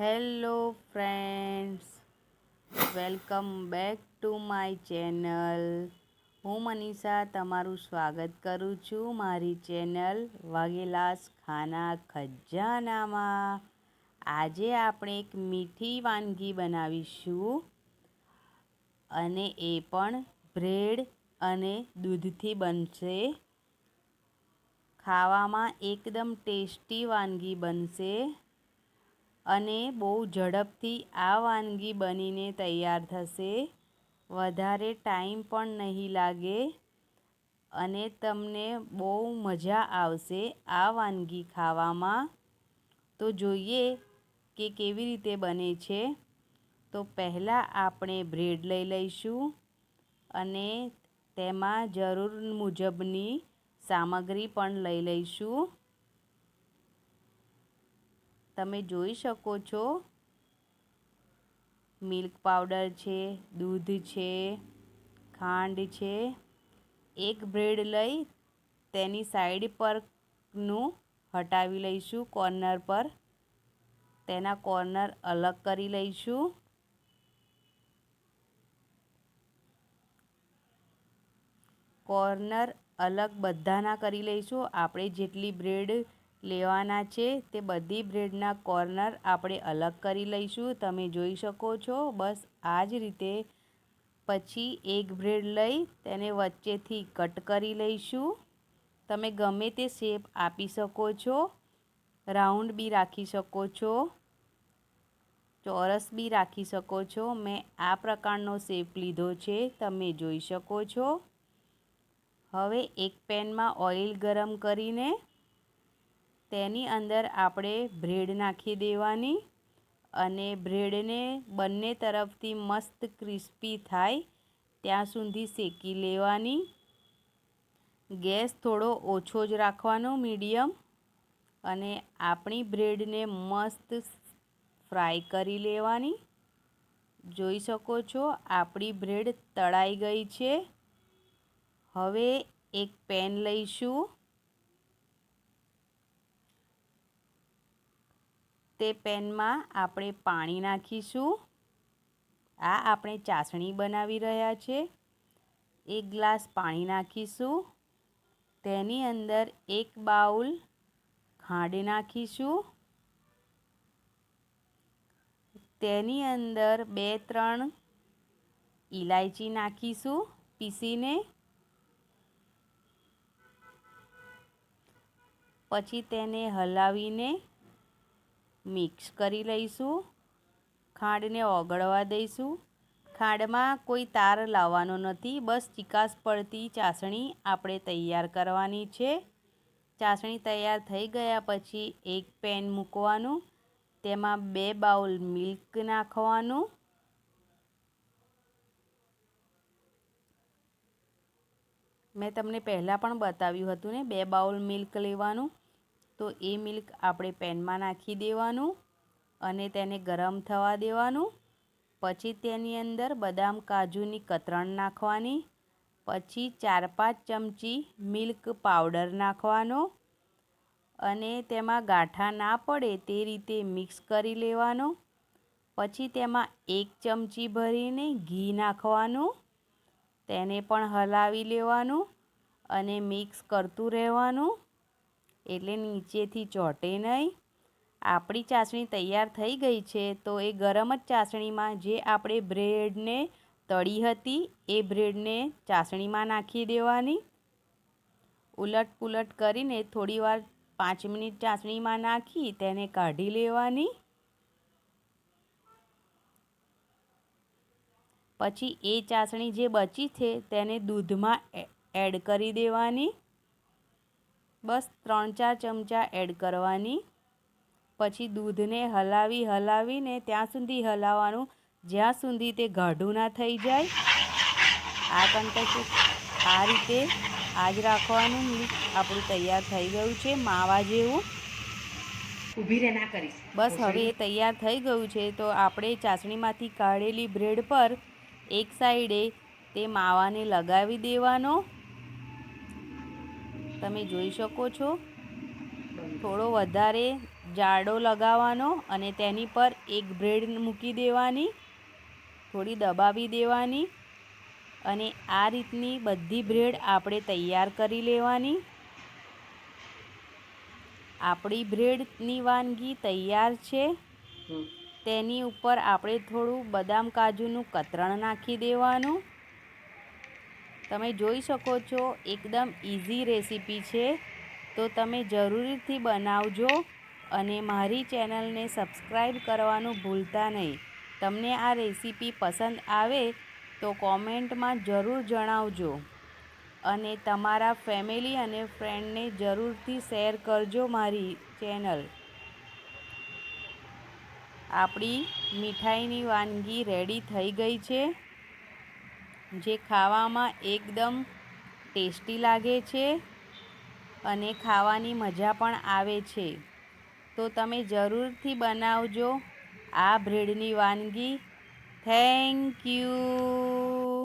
Hello friends, welcome back to my channel. હું મનીષા તમારું સ્વાગત કરું છું મારી ચેનલ વાઘેલાસ ખાના ખજાનામાં. આજે આપણે એક મીઠી વાનગી બનાવીશું અને એ પણ બ્રેડ અને દૂધથી બનશે. ખાવામાં એકદમ ટેસ્ટી વાનગી બનશે. અને બહુ ઝડપથી આ વાનગી બનીને તૈયાર થશે. વધારે ટાઈમ પણ નહીં લાગે અને તમને બહુ મજા આવશે આ વાનગી ખાવામાં. તો જોઈએ કે કેવી રીતે બને છે. તો પહેલાં આપણે બ્રેડ લઈ લઈશું અને તેમાં જરૂર મુજબની સામગ્રી પણ લઈ લઈશું. તમે જોઈ શકો છો. મિલ્ક પાવડર છે, દૂધ છે, ખાંડ છે. એક બ્રેડ લઈ તેની સાઈડ પરનું હટાવી લઈશું, કોર્નર પર. તેના કોર્નર અલગ કરી લઈશું. કોર્નર અલગ બધાના કરી લઈશું. આપણે જેટલી બ્રેડ લેવાના છે. તે બધી બ્રેડના કોર્નર આપણે અલગ કરી લઈશું. તમે જોઈ શકો છો. બસ આ જ રીતે પછી એક બ્રેડ લઈ તેને વચ્ચેથી કટ કરી લઈશું. તમે ગમે તે શેપ આપી શકો છો. રાઉન્ડ બી રાખી શકો છો. ચોરસ બી રાખી શકો છો. મેં આ પ્રકારનો શેપ લીધો છે. તમે જોઈ શકો છો. હવે એક પેનમાં ઓઇલ ગરમ કરીને તેની અંદર આપણે બ્રેડ નાખી દેવાની અને બ્રેડને બંને તરફથી મસ્ત ક્રિસ્પી થાય ત્યાં સુધી શેકી લેવાની. ગેસ થોડો ઓછો જ રાખવાનો, મીડિયમ. અને આપણી બ્રેડને મસ્ત ફ્રાય કરી લેવાની. જોઈ શકો છો, આપણી બ્રેડ તળાઈ ગઈ છે. હવે એક પેન લઈશું. તે પેનમાં આપણે પાણી નાખીશું. આ આપણે ચાસણી બનાવી રહ્યા છે. એક ગ્લાસ પાણી નાખીશું. તેની અંદર એક બાઉલ ખાંડ નાખીશું. તેની અંદર બે, ત્રણ ઇલાયચી નાખીશું પીસીને. પછી તેને હલાવીને મિક્સ કરી લઈશું. ખાંડને ઓગળવા દઈશું. ખાંડમાં કોઈ તાર લાવવાનો નથી. બસ ચિકાસ પડતી ચાસણી આપણે તૈયાર કરવાની છે. ચાસણી તૈયાર થઈ ગયા પછી એક પેન મૂકવાનું. તેમાં બે બાઉલ મિલ્ક નાખવાનું. મેં તમને પહેલાં પણ બતાવ્યું હતું ને, બે બાઉલ મિલ્ક લેવાનું. તો એ મિલ્ક આપણે પેનમાં નાખી દેવાનું અને તેને ગરમ થવા દેવાનું. પછી તેની અંદર બદામ કાજુની કતરણ નાખવાની. પછી ચાર પાંચ ચમચી મિલ્ક પાવડર નાખવાનો. અને તેમાં ગાંઠા ના પડે તે રીતે મિક્સ કરી લેવાનો. પછી તેમાં એક ચમચી ભરીને ઘી નાખવાનું. તેને પણ હલાવી લેવાનું અને મિક્સ કરતું રહેવાનું. એટલે નીચેથી ચોંટે નહીં. આપણી ચાસણી તૈયાર થઈ ગઈ છે, તો એ ગરમ જ ચાસણીમાં જે આપણે બ્રેડને તળી હતી, એ બ્રેડને ચાસણીમાં નાખી દેવાની. ઉલટ પુલટ કરીને થોડીવાર પાંચ મિનિટ ચાસણીમાં નાખી, તેને કાઢી લેવાની. પછી એ ચાસણી જે બચી છે, તેને દૂધમાં એડ કરી દેવાની. બસ ત્રણ ચાર ચમચા એડ કરવાની. પછી દૂધને હલાવી હલાવીને ત્યાં સુધી હલાવવાનું. જ્યાં સુધી તે ગાઢું ના થઈ જાય. આ કન્ટેક્ટ આ રીતે આજ રાખવાનું. મિલ્ક આપણું તૈયાર થઈ ગયું છે માવા જેવું. ઊભી રહે ના કરીશ. બસ હવે એ તૈયાર થઈ ગયું છે તો આપણે ચાસણીમાંથી કાઢેલી બ્રેડ પર એક સાઈડે તે માવાને લગાવી દેવાનો. તમે જોઈ શકો છો. થોડો વધારે જાડો લગાવવાનો અને તેની પર એક બ્રેડ મૂકી દેવાની થોડી દબાવી દેવાની અને આ રીતની બધી બ્રેડ આપણે તૈયાર કરી લેવાની. આપણી બ્રેડની વાનગી તૈયાર છે. તેની ઉપર આપણે થોડું બદામ કાજુનું કતરણ નાખી દેવાનું. તમે જોઈ શકો છો, એકદમ ઇઝી રેસીપી છે. તો તમે જરૂરથી બનાવજો અને મારી ચેનલને સબસ્ક્રાઈબ કરવાનું ભૂલતા નહીં. તમને આ રેસીપી પસંદ આવે તો કોમેન્ટમાં જરૂર જણાવજો. અને તમારા ફેમિલી અને ફ્રેન્ડને જરૂરથી શેર કરજો મારી ચેનલ આપણી મીઠાઈની વાનગી રેડી થઈ ગઈ છે. જે ખાવામાં એકદમ ટેસ્ટી લાગે છે અને ખાવાની મજા પણ આવે છે. તો તમે જરૂરથી બનાવજો આ બ્રેડની વાનગી. Thank you.